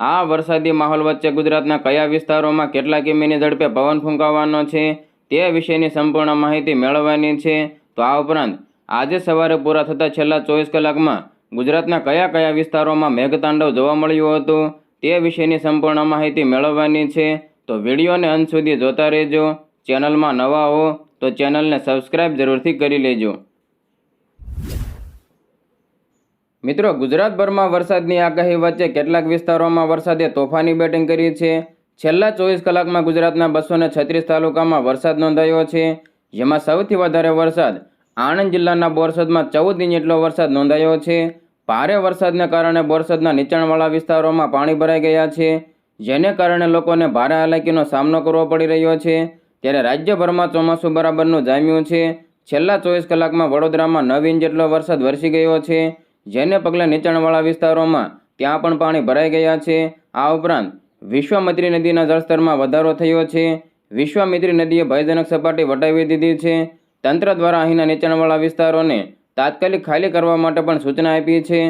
આ વરસાદી માહોલ વચ્ચે ગુજરાતના કયા વિસ્તારોમાં કેટલા કિમીની ઝડપે પવન ફૂંકાવાનો છે તે વિશેની સંપૂર્ણ માહિતી મેળવવાની છે. તો આ ઉપરાંત આજે સવારે પૂરા થતા છેલ્લા ચોવીસ કલાકમાં ગુજરાતના કયા કયા વિસ્તારોમાં મેઘતાંડવ જોવા મળ્યું હતું તે વિશેની સંપૂર્ણ માહિતી મેળવવાની છે. તો વિડીયોને અંત સુધી જોતા રહેજો. ચેનલમાં નવા હો તો ચેનલને સબસ્ક્રાઇબ જરૂરથી કરી લેજો. મિત્રો, ગુજરાતભરમાં વરસાદની આગાહી વચ્ચે કેટલાક વિસ્તારોમાં વરસાદે તોફાની બેટિંગ કરી છે. છેલ્લા ચોવીસ કલાકમાં ગુજરાતના બસો છત્રીસ તાલુકામાં વરસાદ નોંધાયો છે. જેમાં સૌથી વધારે વરસાદ આણંદ જિલ્લાના બોરસદમાં ચૌદ ઇંચ જેટલો વરસાદ નોંધાયો છે. ભારે વરસાદને કારણે બોરસદના નીચાણવાળા વિસ્તારોમાં પાણી ભરાઈ ગયા છે. જેને કારણે લોકોને ભારે હાલાકીનો સામનો કરવો પડી રહ્યો છે. ત્યારે રાજ્યભરમાં ચોમાસું બરાબરનું જામ્યું છે. છેલ્લા ચોવીસ કલાકમાં વડોદરામાં નવ ઇંચ જેટલો વરસાદ વરસી ગયો છે. જેને પગલે નીચાણવાળા વિસ્તારોમાં ત્યાં પણ પાણી ભરાઈ ગયા છે. આ ઉપરાંત વિશ્વામિત્રી નદીના જળસ્તરમાં વધારો થયો છે. વિશ્વામિત્રી નદીએ ભયજનક સપાટી વટાવી દીધી છે. તંત્ર દ્વારા અહીંના નીચાણવાળા વિસ્તારોને તાત્કાલિક ખાલી કરવા માટે પણ સૂચના આપી છે.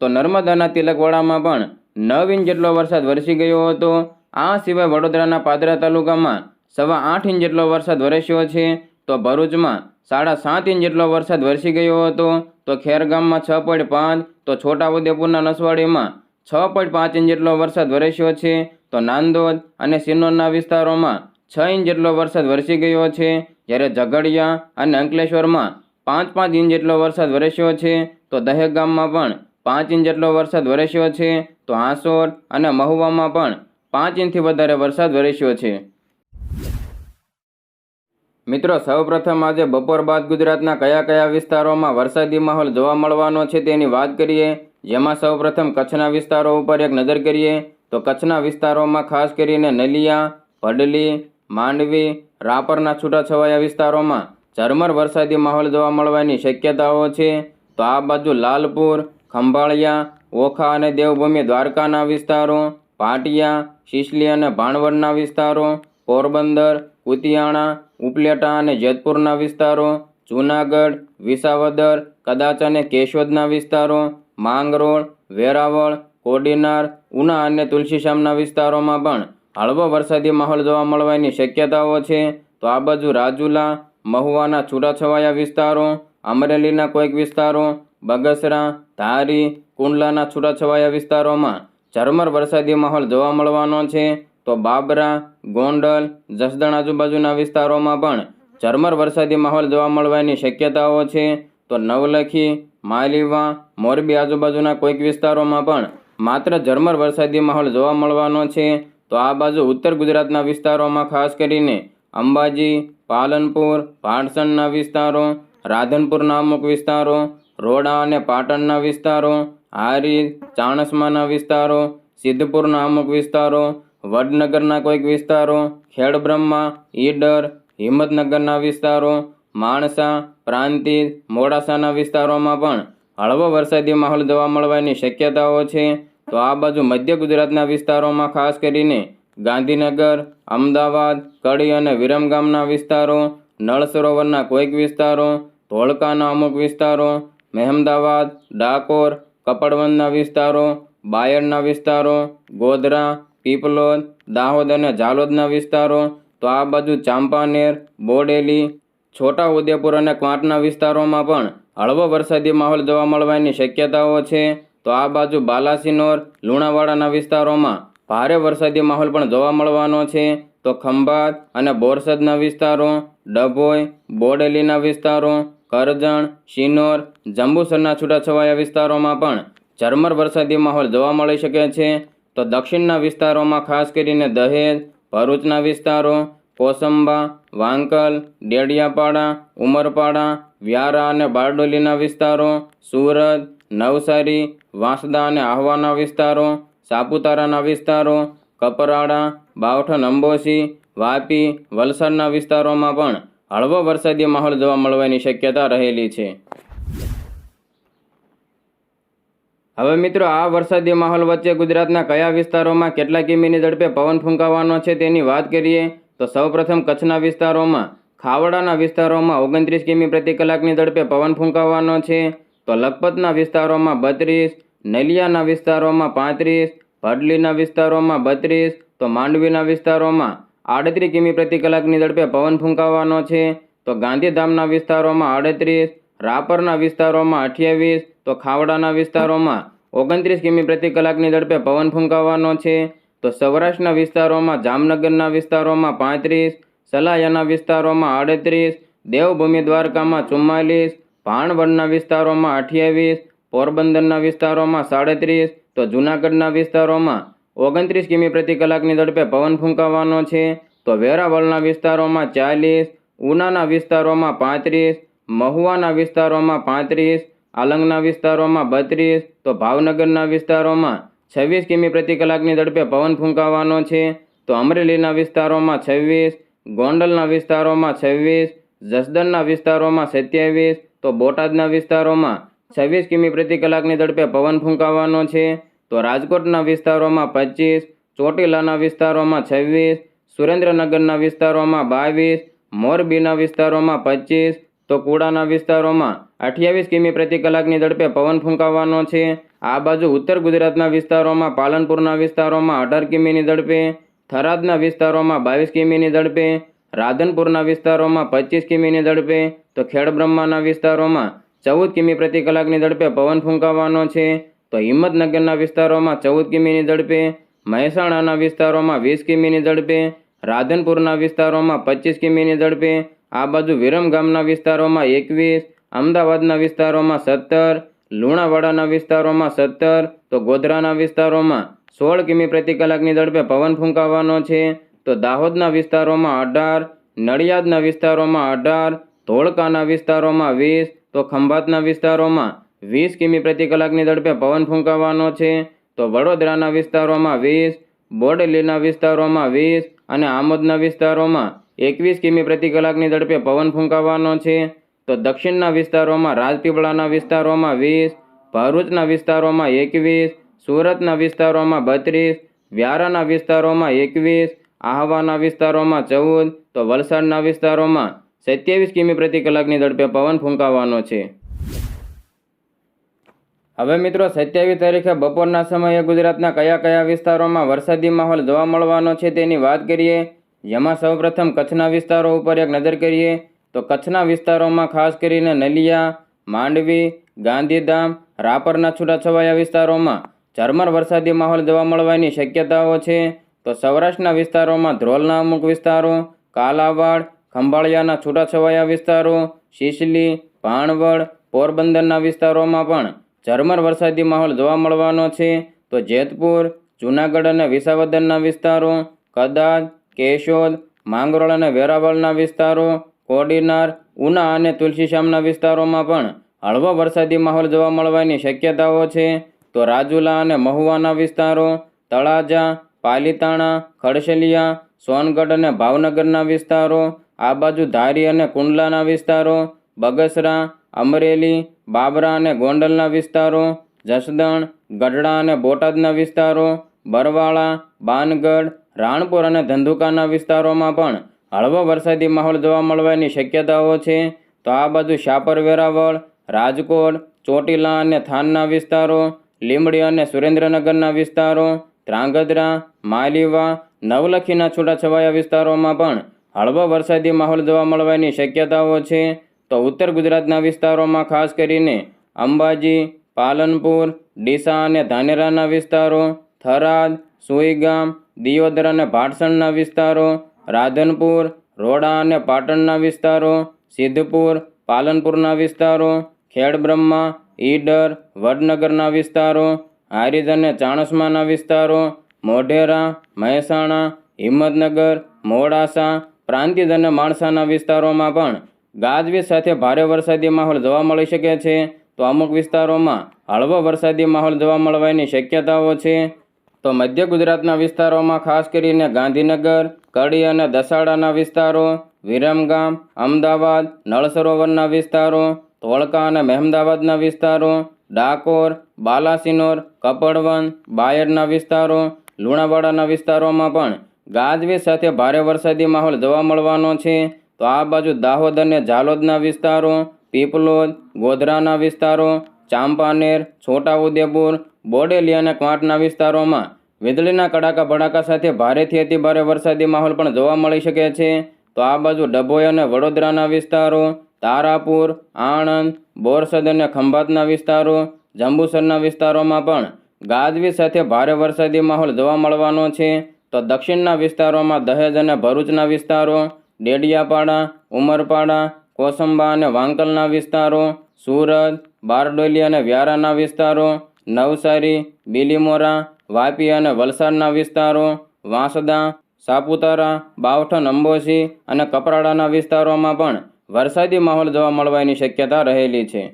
તો નર્મદાના તિલકવાડામાં પણ નવ ઇંચ જેટલો વરસાદ વરસી ગયો હતો. આ સિવાય વડોદરાના પાદરા તાલુકામાં સવા આઠ ઇંચ જેટલો વરસાદ વરસ્યો છે. તો ભરૂચમાં સાડા સાત ઇંચ જેટલો વરસાદ વરસી ગયો હતો, તો ખેરગામમાં છ પોઈન્ટ પાંચ, તો છોટાઉદેપુરના નસવાડીમાં છ પોઈન્ટ પાંચ ઇંચ જેટલો વરસાદ વરસ્યો છે, તો નાંદોદ અને સિન્નોરના વિસ્તારોમાં છ ઇંચ જેટલો વરસાદ વરસી ગયો છે, જ્યારે ઝઘડિયા અને અંકલેશ્વરમાં પાંચ પાંચ ઇંચ જેટલો વરસાદ વરસ્યો છે, તો દહેક ગામમાં પણ પાંચ ઇંચ જેટલો વરસાદ વરસ્યો છે, તો આસોર અને મહુવામાં પણ પાંચ ઇંચથી વધારે વરસાદ વરસ્યો છે. મિત્રો, સૌપ્રથમ આજે બપોર બાદ ગુજરાતના કયા કયા વિસ્તારોમાં વરસાદી માહોલ જોવા મળવાનો છે તેની વાત કરીએ. જેમાં સૌપ્રથમ કચ્છના વિસ્તારો ઉપર એક નજર કરીએ તો કચ્છના વિસ્તારોમાં ખાસ કરીને નલિયા, ભડલી, માંડવી, રાપરના છૂટાછવાયા વિસ્તારોમાં ઝરમર વરસાદી માહોલ જોવા મળવાની શક્યતાઓ છે. તો આ બાજુ લાલપુર, ખંભાળિયા, ઓખા અને દેવભૂમિ દ્વારકાના વિસ્તારો, પાટિયા, શિશલી અને ભાણવડના વિસ્તારો, પોરબંદર કુતિયાણા ઉપલેટા અને જેતપુરના વિસ્તારો, જૂનાગઢ, વિસાવદર, કદાચ અને કેશોદના વિસ્તારો, માંગરોળ, વેરાવળ, કોડીનાર, ઉના અને તુલસીશ્યામના વિસ્તારોમાં પણ હળવો વરસાદી માહોલ જોવા મળવાની શક્યતાઓ છે. તો આ બાજુ રાજુલા, મહુવાના છૂટાછવાયા વિસ્તારો, અમરેલીના કોઈક વિસ્તારો, બગસરા, ધારી, કુંડલાના છૂટાછવાયા વિસ્તારોમાં ઝરમર વરસાદી માહોલ જોવા મળવાનો છે. તો બાબરા, ગોંડલ, જસદણ આજુબાજુના વિસ્તારોમાં પણ ઝરમર વરસાદી માહોલ જોવા મળવાની શક્યતાઓ છે. તો નવલખી, માલીવા, મોરબી આજુબાજુના કોઈક વિસ્તારોમાં પણ માત્ર ઝરમર વરસાદી માહોલ જોવા મળવાનો છે. તો આ બાજુ ઉત્તર ગુજરાતના વિસ્તારોમાં ખાસ કરીને અંબાજી, પાલનપુર ભાડસણના વિસ્તારો, રાધનપુરના અમુક વિસ્તારો, રોડા અને પાટણના વિસ્તારો હારી ચાણસમાના વિસ્તારો, સિદ્ધપુરના અમુક વિસ્તારો વડનગરના કોઈક વિસ્તારો, ખેડબ્રહ્મા, ઈડર, હિંમતનગરના વિસ્તારો, માણસા, પ્રાંતિજ, મોડાસાના વિસ્તારોમાં પણ હળવો વરસાદી માહોલ જોવા મળવાની શક્યતાઓ છે. તો આ બાજુ મધ્ય ગુજરાતના વિસ્તારોમાં ખાસ કરીને ગાંધીનગર, અમદાવાદ, કડી અને વિરમગામના વિસ્તારો નળ સરોવરના કોઈક વિસ્તારો, ધોળકાના અમુક વિસ્તારો, મહેમદાવાદ, ડાકોર કપડવંદના વિસ્તારો, બાયડના વિસ્તારો, ગોધરા પીપલોદ દાહોદ અને ઝાલોદના વિસ્તારો, તો આ બાજુ ચાંપાનેર, બોડેલી છોટા ઉદેપુર અને ક્વાંટના વિસ્તારોમાં પણ હળવો વરસાદી માહોલ જોવા મળવાની શક્યતાઓ છે. તો આ બાજુ બાલાસિનોર, લુણાવાડાના વિસ્તારોમાં ભારે વરસાદી માહોલ પણ જોવા મળવાનો છે. તો ખંભાત અને બોરસદના વિસ્તારો, ડભોઈ, બોડેલીના વિસ્તારો, કરજણ, શિનોર, જંબુસરના છૂટાછવાયા વિસ્તારોમાં પણ ઝરમર વરસાદી માહોલ જોવા મળી શકે છે. તો દક્ષિણના વિસ્તારોમાં ખાસ કરીને દહેજ, ભરૂચના વિસ્તારો, કોસંબા, વાંકલ, ડેડિયાપાડા, ઉમરપાડા, વ્યારા અને બારડોલીના વિસ્તારો, સુરત, નવસારી, વાંસદા અને આહવાના વિસ્તારો, સાપુતારાના વિસ્તારો, કપરાડા બાવઠન અંબોસી વાપી, વલસાડના વિસ્તારોમાં પણ હળવો વરસાદી માહોલ જોવા મળવાની શક્યતા રહેલી છે. હવે મિત્રો, આ વરસાદી માહોલ વચ્ચે ગુજરાતના કયા વિસ્તારોમાં કેટલા કિમીની ઝડપે પવન ફૂંકાવાનો છે તેની વાત કરીએ, તો સૌપ્રથમ કચ્છના વિસ્તારોમાં, ખાવડાના વિસ્તારોમાં ઓગણત્રીસ કિમી પ્રતિ કલાકની ઝડપે પવન ફૂંકાવાનો છે, તો લખપતના વિસ્તારોમાં બત્રીસ, નલિયાના વિસ્તારોમાં પાંત્રીસ, ભડલીના વિસ્તારોમાં બત્રીસ, તો માંડવીના વિસ્તારોમાં આડત્રીસ કિમી પ્રતિ કલાકની ઝડપે પવન ફૂંકાવાનો છે, તો ગાંધીધામના વિસ્તારોમાં આડત્રીસ, રાપરના વિસ્તારોમાં અઠ્યાવીસ તો ખાવડાના વિસ્તારોમાં ઓગણત્રીસ કિમી પ્રતિ કલાકની ઝડપે પવન ફૂંકાવાનો છે. તો સૌરાષ્ટ્રના વિસ્તારોમાં, જામનગરના વિસ્તારોમાં પાંત્રીસ, સલાયાના વિસ્તારોમાં આડત્રીસ, દેવભૂમિ દ્વારકામાં ચુમ્માલીસ, ભાણવડના વિસ્તારોમાં અઠ્યાવીસ, પોરબંદરના વિસ્તારોમાં સાડત્રીસ, તો જૂનાગઢના વિસ્તારોમાં ઓગણત્રીસ કિમી પ્રતિ કલાકની ઝડપે પવન ફૂંકાવાનો છે. તો વેરાવળના વિસ્તારોમાં ચાલીસ, ઉનાના વિસ્તારોમાં પાંત્રીસ, મહુવાના વિસ્તારોમાં પાંત્રીસ આલંગના વિસ્તારોમાં બત્રીસ, તો ભાવનગરના વિસ્તારોમાં છવ્વીસ કિમી પ્રતિ કલાકની ઝડપે પવન ફૂંકાવાનો છે. તો અમરેલીના વિસ્તારોમાં છવ્વીસ, ગોંડલના વિસ્તારોમાં છવ્વીસ, જસદણના વિસ્તારોમાં સત્યાવીસ, તો બોટાદના વિસ્તારોમાં છવ્વીસ કિમી પ્રતિ કલાકની ઝડપે પવન ફૂંકાવાનો છે. તો રાજકોટના વિસ્તારોમાં પચીસ, ચોટીલાના વિસ્તારોમાં છવ્વીસ, સુરેન્દ્રનગરના વિસ્તારોમાં બાવીસ, મોરબીના વિસ્તારોમાં પચીસ તો કુડાના વિસ્તારોમાં અઠ્યાવીસ કિમી પ્રતિ કલાકની ઝડપે પવન ફૂંકાવાનો છે. આ બાજુ ઉત્તર ગુજરાતના વિસ્તારોમાં, પાલનપુરના વિસ્તારોમાં અઢાર કિમીની ઝડપે, થરાદના વિસ્તારોમાં બાવીસ કિમીની ઝડપે, રાધનપુરના વિસ્તારોમાં પચીસ કિમીની ઝડપે, તો ખેડબ્રહ્માના વિસ્તારોમાં ચૌદ કિમી પ્રતિ કલાકની ઝડપે પવન ફૂંકાવાનો છે. તો હિંમતનગરના વિસ્તારોમાં ચૌદ કિમીની ઝડપે, મહેસાણાના વિસ્તારોમાં વીસ કિમીની ઝડપે, રાધનપુરના વિસ્તારોમાં પચીસ કિમીની ઝડપે આ બાજુ વિરમ ગામના વિસ્તારોમાં એકવીસ, અમદાવાદના વિસ્તારોમાં સત્તર, લુણાવાડાના વિસ્તારોમાં સત્તર, તો ગોધરાના વિસ્તારોમાં સોળ કિમી પ્રતિ કલાકની ઝડપે પવન ફૂંકાવાનો છે. તો દાહોદના વિસ્તારોમાં અઢાર, નડિયાદના વિસ્તારોમાં અઢાર, ધોળકાના વિસ્તારોમાં વીસ, તો ખંભાતના વિસ્તારોમાં વીસ કિમી પ્રતિ કલાકની ઝડપે પવન ફૂંકાવાનો છે. તો વડોદરાના વિસ્તારોમાં વીસ, બોડેલીના વિસ્તારોમાં વીસ અને આમોદના વિસ્તારોમાં એકવીસ કિમી પ્રતિ કલાકની ઝડપે પવન ફૂંકાવાનો છે. તો દક્ષિણના વિસ્તારોમાં રાજપીપળાના વિસ્તારોમાં વીસ, ભરૂચના વિસ્તારોમાં એકવીસ, સુરતના વિસ્તારોમાં બત્રીસ, વ્યારાના વિસ્તારોમાં એકવીસ, આહવાના વિસ્તારોમાં ચૌદ, તો વલસાડના વિસ્તારોમાં સત્યાવીસ કિમી પ્રતિ કલાકની ઝડપે પવન ફૂંકાવાનો છે. હવે મિત્રો સત્યાવીસ તારીખે બપોરના સમયે ગુજરાતના કયા કયા વિસ્તારોમાં વરસાદી માહોલ જોવા મળવાનો છે તેની વાત કરીએ. જેમાં સૌપ્રથમ કચ્છના વિસ્તારો ઉપર એક નજર કરીએ, તો કચ્છના વિસ્તારોમાં ખાસ કરીને નલિયા, માંડવી, ગાંધીધામ, રાપરના છૂટાછવાયા વિસ્તારોમાં ઝરમર વરસાદી માહોલ જોવા મળવાની શક્યતાઓ છે. તો સૌરાષ્ટ્રના વિસ્તારોમાં ધ્રોલના અમુક વિસ્તારો, કાલાવાડ, ખંભાળિયાના છૂટાછવાયા વિસ્તારો, શીશલી, ભાણવડ, પોરબંદરના વિસ્તારોમાં પણ ઝરમર વરસાદી માહોલ જોવા મળવાનો છે. તો જેતપુર, જૂનાગઢ અને વિસાવદરના વિસ્તારો, કદાચ કેશોદ માંગરોળ અને વેરાવળના વિસ્તારો, કોડીનાર, ઉના અને તુલસીશ્યામના વિસ્તારોમાં પણ હળવો વરસાદી માહોલ જોવા મળવાની શક્યતાઓ છે. તો રાજુલા અને મહુવાના વિસ્તારો, તળાજા, પાલીતાણા ખડશલિયા સોનગઢ અને ભાવનગરના વિસ્તારો, આ બાજુ ધારી અને કુંડલાના વિસ્તારો, બગસરા, અમરેલી, બાબરા અને ગોંડલના વિસ્તારો, જસદણ, ગઢડા અને બોટાદના વિસ્તારો, બરવાળા, બાનગઢ રાણપુર અને ધંધુકાના વિસ્તારોમાં પણ હળવો વરસાદી માહોલ જોવા મળવાની શક્યતાઓ છે. તો આ બાજુ શાપર વેરાવળ, રાજકોટ, ચોટીલા અને થાનના વિસ્તારો, લીંબડી અને સુરેન્દ્રનગરના વિસ્તારો, ધ્રાંગધ્રા, માલીવા, નવલખીના છૂટાછવાયા વિસ્તારોમાં પણ હળવો વરસાદી માહોલ જોવા મળવાની શક્યતાઓ છે. તો ઉત્તર ગુજરાતના વિસ્તારોમાં ખાસ કરીને અંબાજી, પાલનપુર, ડીસા અને ધાનેરાના વિસ્તારો, થરાદ, સુઈગામ દિયોદર અને ભાટસણના વિસ્તારો, રાધનપુર, રોડા અને પાટણના વિસ્તારો, સિદ્ધપુર, પાલનપુરના વિસ્તારો, ખેડબ્રહ્મા, ઈડર, વડનગરના વિસ્તારો, હારીજ અને ચાણસમાના વિસ્તારો, મોઢેરા, મહેસાણા, હિંમતનગર, મોડાસા, પ્રાંતિજ અને માણસાના વિસ્તારોમાં પણ ગાજવીજ સાથે ભારે વરસાદી માહોલ જોવા મળી શકે છે. તો અમુક વિસ્તારોમાં હળવો વરસાદી માહોલ જોવા મળવાની શક્યતાઓ છે. તો મધ્ય ગુજરાતના વિસ્તારોમાં ખાસ કરીને ગાંધીનગર, કડી અને દસાડાના વિસ્તારો, વિરમગામ, અમદાવાદ નળ સરોવરના વિસ્તારો, ધોળકા અને મહેમદાવાદના વિસ્તારો, ડાકોર, બાલાસિનોર, કપડવન, બાયડના વિસ્તારો, લુણાવાડાના વિસ્તારોમાં પણ ગાજવીજ સાથે ભારે વરસાદી માહોલ જોવા મળવાનો છે. તો આ બાજુ દાહોદ અને ઝાલોદના વિસ્તારો, પીપલોદ, ગોધરાના વિસ્તારો, ચાંપાનેર, છોટાઉદેપુર બોડેલી અને ક્વાંટના વિસ્તારોમાં વીજળીના કડાકા ભડાકા સાથે ભારેથી અતિભારે વરસાદી માહોલ પણ જોવા મળી શકે છે. તો આ બાજુ ડભોઈ અને વડોદરાના વિસ્તારો, તારાપુર, આણંદ, બોરસદ અને ખંભાતના વિસ્તારો, જંબુસરના વિસ્તારોમાં પણ ગાજવી સાથે ભારે વરસાદી માહોલ જોવા મળવાનો છે. તો દક્ષિણના વિસ્તારોમાં દહેજ અને ભરૂચના વિસ્તારો, ડેડિયાપાડા, ઉમરપાડા, કોસંબા અને વાંકલના વિસ્તારો, સુરત, બારડોલી અને વ્યારાના વિસ્તારો નવસારી, બીલીમોરા, વાપી અને વલસાડના વિસ્તારો, વાંસદા, સાપુતારા, બાવઠન, અંબોસી અને કપરાડાના વિસ્તારોમાં પણ વરસાદી માહોલ જોવા મળવાની શક્યતા રહેલી છે.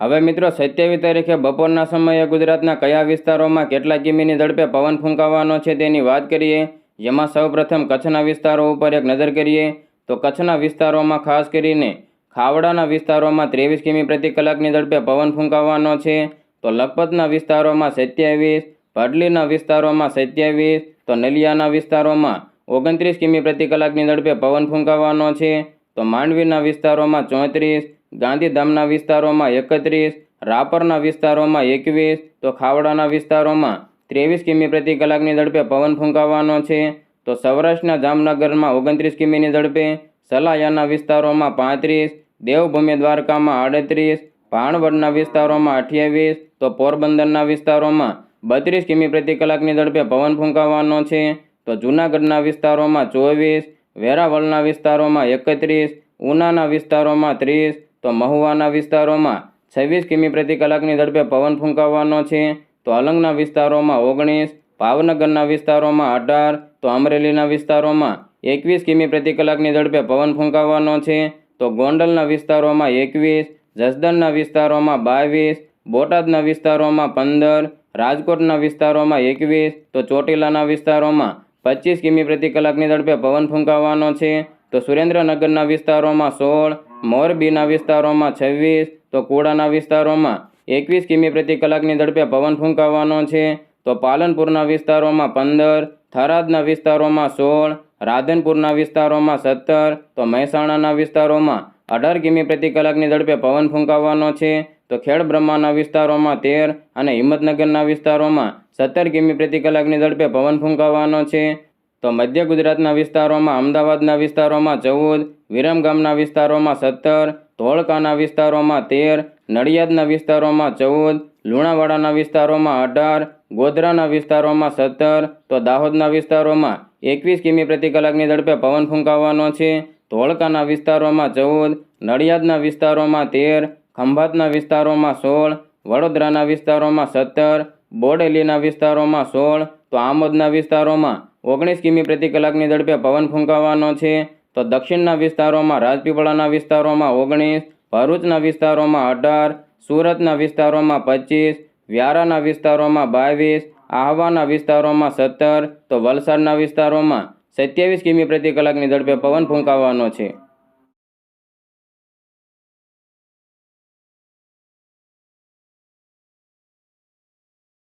હવે મિત્રો, સત્યાવીસ તારીખે બપોરના સમયે ગુજરાતના કયા વિસ્તારોમાં કેટલા કિમીની ઝડપે પવન ફૂંકાવાનો છે તેની વાત કરીએ, જેમાં સૌપ્રથમ કચ્છના વિસ્તારો ઉપર એક નજર કરીએ, તો કચ્છના વિસ્તારોમાં ખાસ કરીને ખાવડાના વિસ્તારોમાં ત્રેવીસ કિમી પ્રતિ કલાકની ઝડપે પવન ફૂંકાવાનો છે. તો લખપતના વિસ્તારોમાં સત્યાવીસ ભડલીના વિસ્તારોમાં સત્યાવીસ, તો નલિયાના વિસ્તારોમાં ઓગણત્રીસ કિમી પ્રતિ કલાકની ઝડપે પવન ફૂંકાવાનો છે. તો માંડવીના વિસ્તારોમાં ચોત્રીસ, ગાંધીધામના વિસ્તારોમાં એકત્રીસ, રાપરના વિસ્તારોમાં એકવીસ, તો ખાવડાના વિસ્તારોમાં ત્રેવીસ કિમી પ્રતિ કલાકની ઝડપે પવન ફૂંકાવવાનો છે. તો સૌરાષ્ટ્રના જામનગરમાં ઓગણત્રીસ કિમીની ઝડપે, સલાયાના વિસ્તારોમાં પાંત્રીસ દેવભૂમિ દ્વારકામાં આડત્રીસ, ભાણવડના વિસ્તારોમાં અઠ્યાવીસ, તો પોરબંદરના વિસ્તારોમાં બત્રીસ કિમી પ્રતિ કલાકની ઝડપે પવન ફૂંકાવાનો છે. તો જૂનાગઢના વિસ્તારોમાં ચોવીસ, વેરાવળના વિસ્તારોમાં એકત્રીસ, ઉનાના વિસ્તારોમાં ત્રીસ, તો મહુવાના વિસ્તારોમાં છવ્વીસ કિમી પ્રતિ કલાકની ઝડપે પવન ફૂંકાવાનો છે. તો અલંગના વિસ્તારોમાં ઓગણીસ, ભાવનગરના વિસ્તારોમાં અઢાર, તો અમરેલીના વિસ્તારોમાં એકવીસ કિમી પ્રતિ કલાકની ઝડપે પવન ફૂંકાવાનો છે. તો ગોંડલના વિસ્તારોમાં એકવીસ, જસદણના વિસ્તારોમાં બાવીસ, બોટાદના વિસ્તારોમાં પંદર, રાજકોટના વિસ્તારોમાં એકવીસ, તો ચોટીલાના વિસ્તારોમાં પચીસ કિમી પ્રતિ કલાકની ઝડપે પવન ફૂંકાવાનો છે. તો સુરેન્દ્રનગરના વિસ્તારોમાં સોળ, મોરબીના વિસ્તારોમાં છવ્વીસ, તો કુડાના વિસ્તારોમાં એકવીસ કિમી પ્રતિ કલાકની ઝડપે પવન ફૂંકાવાનો છે. તો પાલનપુરના વિસ્તારોમાં પંદર, થરાદના વિસ્તારોમાં સોળ રાધનપુરના વિસ્તારોમાં સત્તર, તો મહેસાણાના વિસ્તારોમાં અઢાર કિમી પ્રતિ કલાકની ઝડપે પવન ફૂંકાવાનો છે. તો ખેડબ્રહ્માના વિસ્તારોમાં તેર અને હિંમતનગરના વિસ્તારોમાં સત્તર કિમી પ્રતિ કલાકની ઝડપે પવન ફૂંકાવાનો છે. તો મધ્ય ગુજરાતના વિસ્તારોમાં, અમદાવાદના વિસ્તારોમાં ચૌદ વિરમગામના વિસ્તારોમાં સત્તર, ધોળકાના વિસ્તારોમાં તેર, નડિયાદના વિસ્તારોમાં ચૌદ લુણાવાડાના વિસ્તારોમાં અઢાર, ગોધરાના વિસ્તારોમાં સત્તર, તો દાહોદના વિસ્તારોમાં એકવીસ કિમી પ્રતિ કલાકની ઝડપે પવન ફૂંકાવાનો છે. ધોળકાના વિસ્તારોમાં ચૌદ, નડિયાદના વિસ્તારોમાં તેર, ખંભાતના વિસ્તારોમાં સોળ, વડોદરાના વિસ્તારોમાં સત્તર, બોડેલીના વિસ્તારોમાં સોળ, તો આમોદના વિસ્તારોમાં ઓગણીસ કિમી પ્રતિ કલાકની ઝડપે પવન ફૂંકાવાનો છે. તો દક્ષિણના વિસ્તારોમાં રાજપીપળાના વિસ્તારોમાં ઓગણીસ, ભરૂચના વિસ્તારોમાં અઢાર સુરતના વિસ્તારોમાં પચીસ, વ્યારાના વિસ્તારોમાં બાવીસ, આહવાના વિસ્તારોમાં સત્તર, તો વલસાડના વિસ્તારોમાં સત્યાવીસ કિમી પ્રતિ કલાકની ઝડપે પવન ફૂંકાવાનો છે.